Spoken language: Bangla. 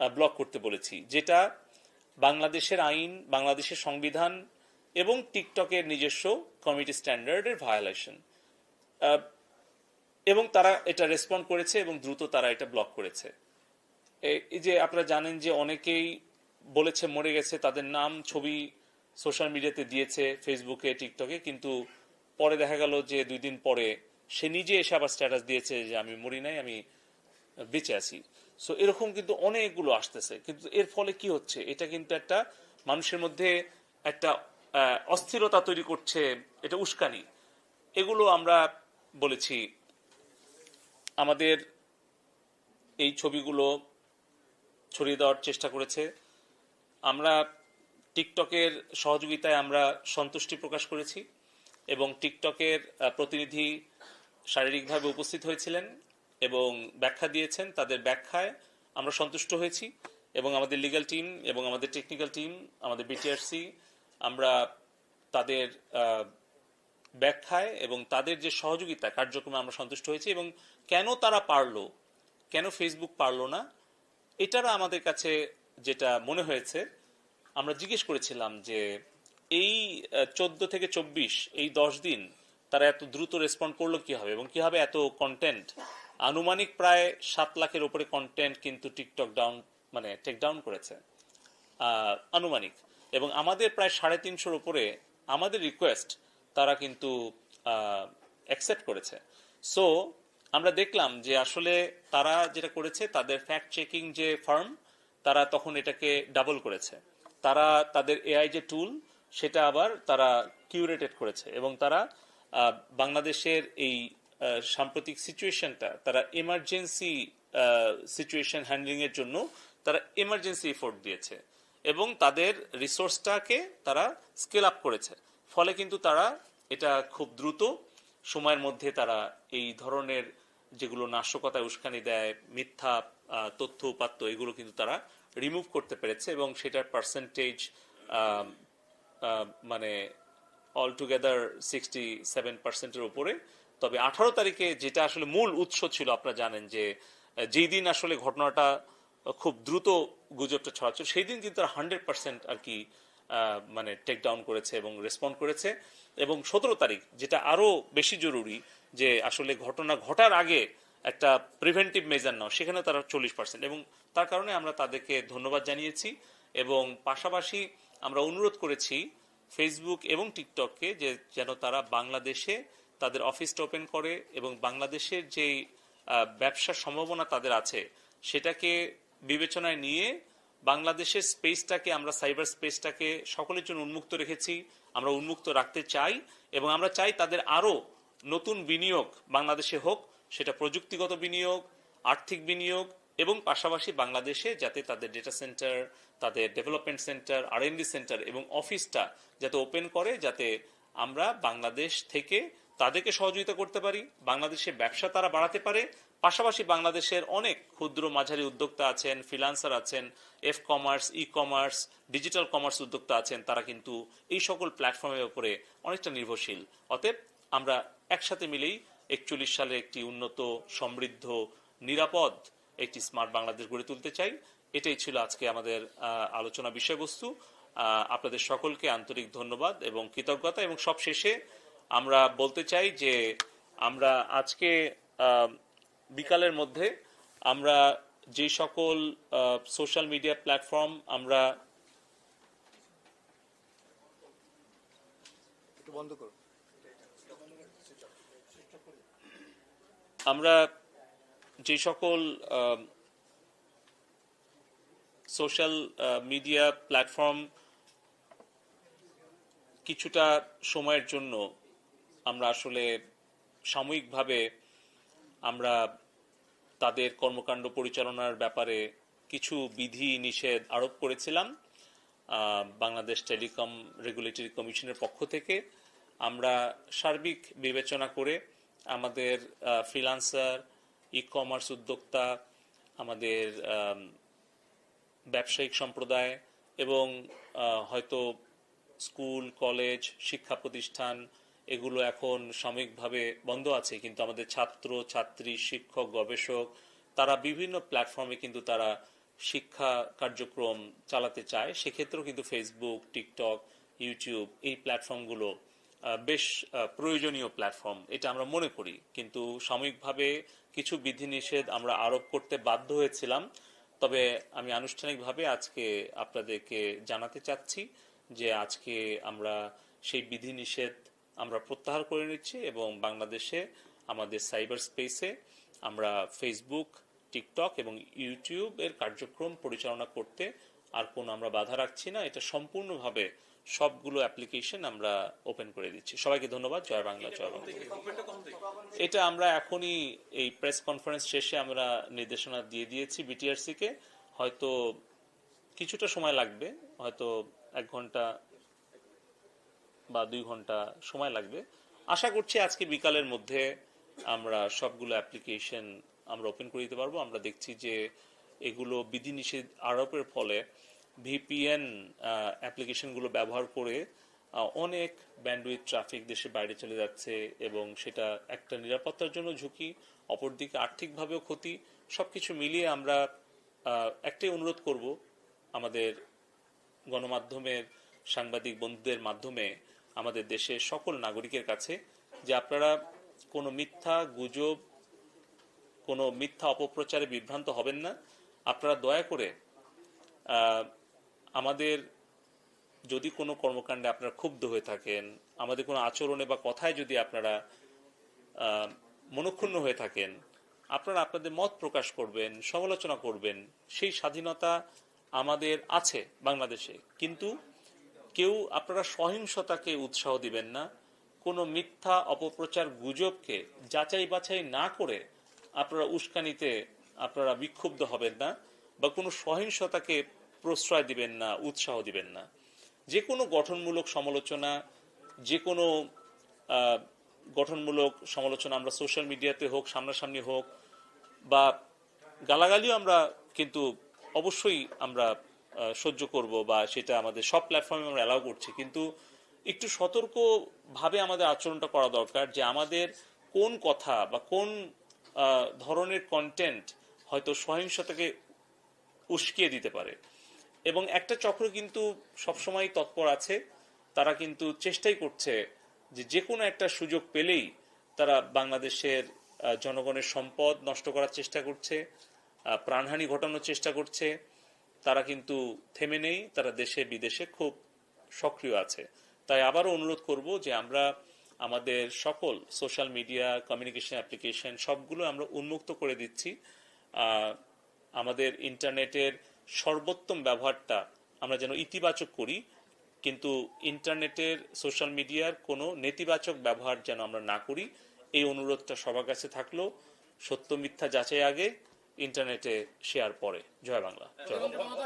ব্লক করতে বলেছি, যেটা বাংলাদেশের আইন, বাংলাদেশের সংবিধান এবং টিকটকের নিজস্ব কমিটি স্ট্যান্ডার্ডের ভায়োলেশন এবং তারা এটা রেসপন্ড করেছে এবং দ্রুত তারা এটা ব্লক করেছে। এই যে আপনারা জানেন যে অনেকেই বলেছে মরে গেছে, তাদের নাম, ছবি সোশ্যাল মিডিয়াতে দিয়েছে ফেসবুকে টিকটকে কিন্তু পরে দেখা গেল যে দুই দিন পরে সে নিজে এসে আবার স্ট্যাটাস দিয়েছে যে আমি মরি নাই, আমি বেঁচে আছি। সো এরকম কিন্তু অনেকগুলো আসতেছে। কিন্তু এর ফলে কি হচ্ছে? এটা কিন্তু একটা মানুষের মধ্যে একটা অস্থিরতা তৈরি করছে, এটা উস্কানি। এগুলো আমরা বলেছি। আমাদের এই ছবিগুলো ছড়িয়ে দেওয়ার চেষ্টা করেছে। আমরা টিকটকের সহযোগিতায় আমরা সন্তুষ্টি প্রকাশ করেছি এবং টিকটকের প্রতিনিধি শারীরিকভাবে উপস্থিত হয়েছিলেন। এবং ব্যাখ্যা দিয়েছেন, তাদের ব্যাখ্যায় আমরা সন্তুষ্ট হয়েছি এবং আমাদের লিগ্যাল টিম এবং আমাদের টেকনিক্যাল টিম আমাদের বিটিআরসি আমরা তাদের ব্যাখ্যায় এবং তাদের যে সহযোগিতা, কার্যক্রমে আমরা সন্তুষ্ট হয়েছি এবং কেন তারা পারল, কেন ফেসবুক পারল না এটার আমাদের কাছে যেটা মনে হয়েছে, আমরা জিজ্ঞেস করেছিলাম যে এই চোদ্দ থেকে চব্বিশ, এই দশ দিন তারা এত দ্রুত রেসপন্ড করল কীভাবে এবং কীভাবে এত কন্টেন্ট আনুমানিক প্রায় সাত লাখের উপরে কন্টেন্ট কিন্তু টিকটক ডাউন মানে টেক ডাউন করেছে। আনুমানিক। এবং আমাদের প্রায় সাড়ে তিনশোর উপরে আমাদের রিকোয়েস্ট তারা কিন্তু অ্যাকসেপ্ট করেছে। সো আমরা দেখলাম যে আসলে তারা যেটা করেছে, তাদের ফ্যাক্ট চেকিং যে ফার্ম তারা তখন এটাকে ডাবল করেছে। তারা তাদের এআই যে টুল সেটা আবার তারা কিউরেটেড করেছে। এবং তারা বাংলাদেশের এই সাম্প্রতিক সিচুয়েশনটা, তারা এমার্জেন্সি সিচুয়েশন হ্যান্ডলিং এর জন্য তারা এমার্জেন্সি এফোর্ট দিয়েছে এবং তাদের রিসোর্সটাকে তারা স্কেল আপ করেছে। ফলে কিন্তু তারা এটা খুব দ্রুত সময়ের মধ্যে তারা এই ধরনের যেগুলো নাশকতায় উস্কানি দেয়, মিথ্যা তথ্য উপাত্ত, এগুলো কিন্তু তারা রিমুভ করতে পেরেছে এবং সেটার পার্সেন্টেজ মানে অল টুগেদার সিক্সটি সেভেন পার্সেন্টের উপরে তবে আঠারো তারিখে যেটা আসলে মূল উৎস ছিল, আপনারা জানেন যে, যেই দিন আসলে ঘটনাটা খুব দ্রুত গুজবটা ছড়াচ্ছে সেই দিন কিন্তু হান্ড্রেড পার্সেন্ট আর কি মানে টেক ডাউন করেছে এবং রেসপন্ড করেছে। এবং সতেরো তারিখ, যেটা আরও বেশি জরুরি যে, আসলে ঘটনা ঘটার আগে একটা প্রিভেন্টিভ মেজার নাও, সেখানে তারা চল্লিশ পার্সেন্ট এবং তার কারণে আমরা তাদেরকে ধন্যবাদ জানিয়েছি এবং পাশাপাশি আমরা অনুরোধ করেছি ফেসবুক এবং টিকটককে যে, যেন তারা বাংলাদেশে তাদের অফিসটা ওপেন করে এবং বাংলাদেশের যে ব্যবসার সম্ভাবনা তাদের আছে, সেটাকে বিবেচনায় নিয়ে বাংলাদেশের স্পেসটাকে, আমরা সাইবার স্পেসটাকে সকলের জন্য উন্মুক্ত রেখেছি, আমরা উন্মুক্ত রাখতে চাই এবং আমরা চাই তাদের আরও নতুন বিনিয়োগ বাংলাদেশে হোক, সেটা প্রযুক্তিগত বিনিয়োগ, আর্থিক বিনিয়োগ এবং পাশাপাশি বাংলাদেশে যাতে তাদের ডেটা সেন্টার তাদের ডেভেলপমেন্ট সেন্টার আর সেন্টার এবং অফিসটা যাতে ওপেন করে, যাতে আমরা বাংলাদেশ থেকে তাদেরকে সহযোগিতা করতে পারি, বাংলাদেশে ব্যবসা তারা বাড়াতে পারে, পাশাপাশি বাংলাদেশের অনেক ক্ষুদ্র মাঝারি উদ্যোক্তা আছেন ফ্রিলান্সার আছেন F commerce e commerce digital commerce উদ্যোক্তা আছেন, তারা কিন্তু এই সকল প্ল্যাটফর্মের উপরে অনেকটা নির্ভরশীল। অতএব আমরা একসাথে মিলেই একচল্লিশ সালে একটি উন্নত, সমৃদ্ধ, নিরাপদ একটি স্মার্ট বাংলাদেশ গড়ে তুলতে চাই। এটাই ছিল আজকে আমাদের আলোচনা বিষয়বস্তু। আপনাদের সকলকে আন্তরিক ধন্যবাদ এবং কৃতজ্ঞতা এবং সব শেষে আমরা বলতে চাই যে আমরা আজকে বিকালের মধ্যে আমরা যে সকল সোশ্যাল মিডিয়া প্ল্যাটফর্ম আমরা আমরা যে সকল সোশ্যাল মিডিয়া প্ল্যাটফর্ম কিছুটা সময়ের জন্য আমরা আসলে সাময়িকভাবে আমরা তাদের কর্মকাণ্ড পরিচালনার ব্যাপারে কিছু বিধি নিষেধ আরোপ করেছিলাম বাংলাদেশ টেলিকম রেগুলেটরি কমিশনের পক্ষ থেকে। আমরা সার্বিক বিবেচনা করে আমাদের ফ্রিলান্সার ই কমার্স উদ্যোক্তা, আমাদের ব্যবসায়িক সম্প্রদায় এবং হয়তো স্কুল, কলেজ, শিক্ষা প্রতিষ্ঠান এগুলো এখন সাময়িকভাবে বন্ধ আছে, কিন্তু আমাদের ছাত্র, ছাত্রী, শিক্ষক, গবেষক, তারা বিভিন্ন প্ল্যাটফর্মে কিন্তু তারা শিক্ষা কার্যক্রম চালাতে চায়। সেক্ষেত্রেও কিন্তু ফেসবুক টিকটক ইউটিউব এই প্ল্যাটফর্মগুলো বেশ প্রয়োজনীয় প্ল্যাটফর্ম এটা আমরা মনে করি। কিন্তু সাময়িকভাবে কিছু বিধিনিষেধ আমরা আরোপ করতে বাধ্য হয়েছিলাম। তবে আমি আনুষ্ঠানিকভাবে আজকে আপনাদেরকে জানাতে চাচ্ছি যে আজকে আমরা সেই বিধিনিষেধ আমরা প্রত্যাহার করে নিচ্ছি এবং বাংলাদেশে, আমাদের সাইবার স্পেসে আমরা ফেসবুক টিকটক এবং ইউটিউব এর কার্যক্রম পরিচালনা করতে আর কোনো আমরা বাধা রাখছি না। এটা সম্পূর্ণভাবে সবগুলো অ্যাপ্লিকেশন আমরা ওপেন করে দিচ্ছি। সবাইকে ধন্যবাদ। জয় বাংলা জয় বাংলা। এটা আমরা এখনই এই প্রেস কনফারেন্স শেষে আমরা নির্দেশনা দিয়ে দিয়েছি বিটিআরসি কে। হয়তো কিছুটা সময় লাগবে, হয়তো এক ঘণ্টা বা দুই ঘণ্টা সময় লাগবে। আশা করছি আজকে বিকালের মধ্যে আমরা সবগুলো অ্যাপ্লিকেশন আমরা ওপেন করে দিতে পারব। আমরা দেখছি যে এগুলো বিধিনিষেধ আরোপের ফলে ভিপিএন অ্যাপ্লিকেশনগুলো ব্যবহার করে অনেক ব্যান্ডউইথ ট্রাফিক দেশে বাইরে চলে যাচ্ছে এবং সেটা একটা নিরাপত্তার জন্য ঝুঁকি, অপরদিকে আর্থিকভাবেও ক্ষতি। সবকিছু মিলিয়ে আমরা একটাই অনুরোধ করব আমাদের গণমাধ্যমের সাংবাদিক বন্ধুদের মাধ্যমে আমাদের দেশের সকল নাগরিকের কাছে যে আপনারা কোনো মিথ্যা গুজব, কোনো মিথ্যা অপপ্রচারে বিভ্রান্ত হবেন না। আপনারা দয়া করে আমাদের যদি কোনো কর্মকাণ্ডে আপনারা ক্ষুব্ধ হয়ে থাকেন, আমাদের কোনো আচরণে বা কথায় যদি আপনারা মনক্ষুণ্ণ হয়ে থাকেন, আপনারা আপনাদের মত প্রকাশ করবেন, সমালোচনা করবেন, সেই স্বাধীনতা আমাদের আছে বাংলাদেশে। কিন্তু কেউ আপনারা সহিংসতাকে উৎসাহ দিবেন না, কোনো মিথ্যা অপপ্রচার গুজবকে যাচাই বাছাই না করে আপনারা উস্কানিতে আপনারা বিক্ষুব্ধ হবেন না বা কোনো সহিংসতাকে প্রশ্রয় দিবেন না, উৎসাহ দিবেন না। যে কোনো গঠনমূলক সমালোচনা, যে কোনো গঠনমূলক সমালোচনা আমরা সোশ্যাল মিডিয়াতে হোক, সামনাসামনি হোক, বা গালাগালিও আমরা কিন্তু অবশ্যই আমরা সহ্য করব বা সেটা আমাদের সব প্ল্যাটফর্মে আমরা অ্যালাউ করছি। কিন্তু একটু সতর্কভাবে আমাদের আচরণটা করা দরকার যে আমাদের কোন কথা বা কোন ধরনের কন্টেন্ট হয়তো সহিংসতাকে উস্কিয়ে দিতে পারে। এবং একটা চক্র কিন্তু সবসময় তৎপর আছে। তারা কিন্তু চেষ্টাই করছে যে যে কোনো একটা সুযোগ পেলেই তারা বাংলাদেশের জনগণের সম্পদ নষ্ট করার চেষ্টা করছে প্রাণহানি ঘটানোর চেষ্টা করছে। তারা কিন্তু থেমে নেই, তারা দেশে বিদেশে খুব সক্রিয় আছে। তাই আবারও অনুরোধ করব যে আমরা আমাদের সকল সোশ্যাল মিডিয়া, কমিউনিকেশন অ্যাপ্লিকেশন সবগুলো আমরা উন্মুক্ত করে দিচ্ছি। আমাদের ইন্টারনেটের সর্বোত্তম ব্যবহারটা আমরা যেন ইতিবাচক করি, কিন্তু ইন্টারনেটের সোশ্যাল মিডিয়ার কোনো নেতিবাচক ব্যবহার যেন আমরা না করি, এই অনুরোধটা সবার কাছে থাকল। সত্য মিথ্যা যাচাই আগে ইন্টারনেটে শেয়ার পরে জয় বাংলা। জয় বাংলা